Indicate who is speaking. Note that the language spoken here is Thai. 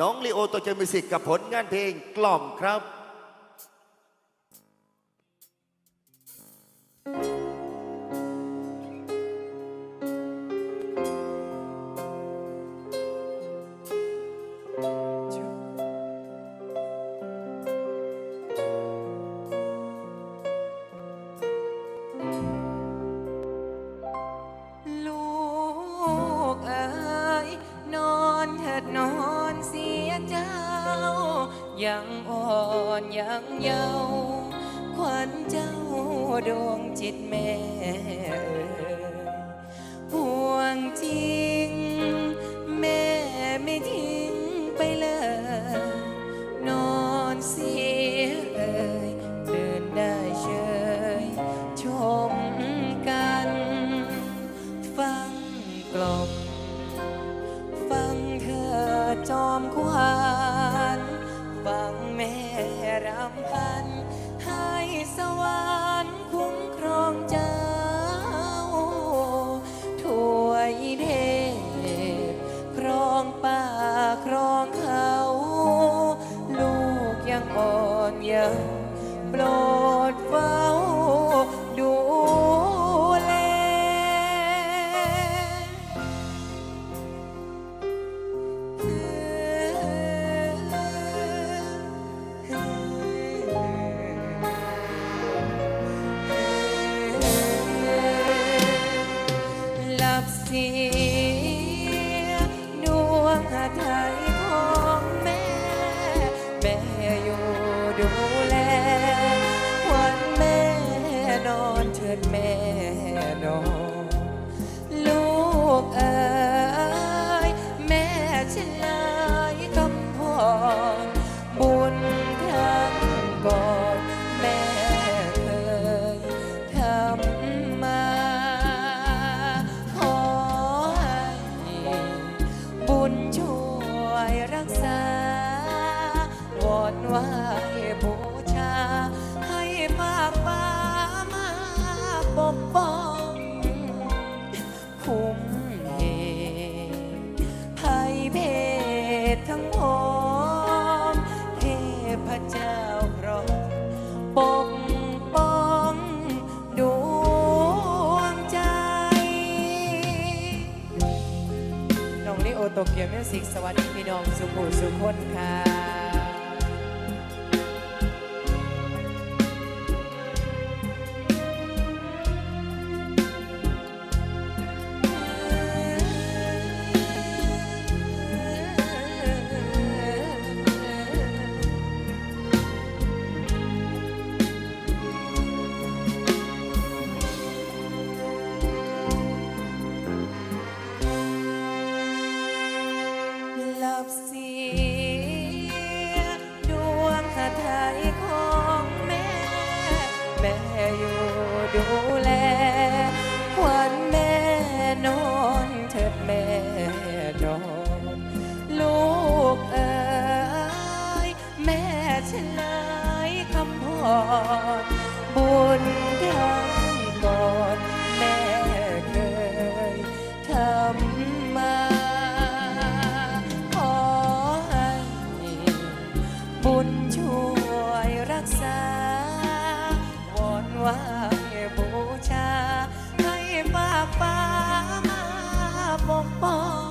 Speaker 1: น้องลีโอตัวเจมิสิกกับผลงานเพลงกล่อมครับ
Speaker 2: อ่อนยังเยาว์ขวัญเจ้าดวงจิตแม่ห่วงจริง แม่ไม่ทิ้งไปเลย นอนเสียเลยเดินได้เฉยชมกัน ฟังกลบฟังเธอจอมความ โปรด เดอร์มิวสิกสวัสดีพี่น้องสุขุสุขคนค่ะ คำพอดบุญทำก่อนแม่เคยทำมา ขอให้บุญช่วยรักษาวอนว่าบูชา ให้ป้าป้ามาปกป้อง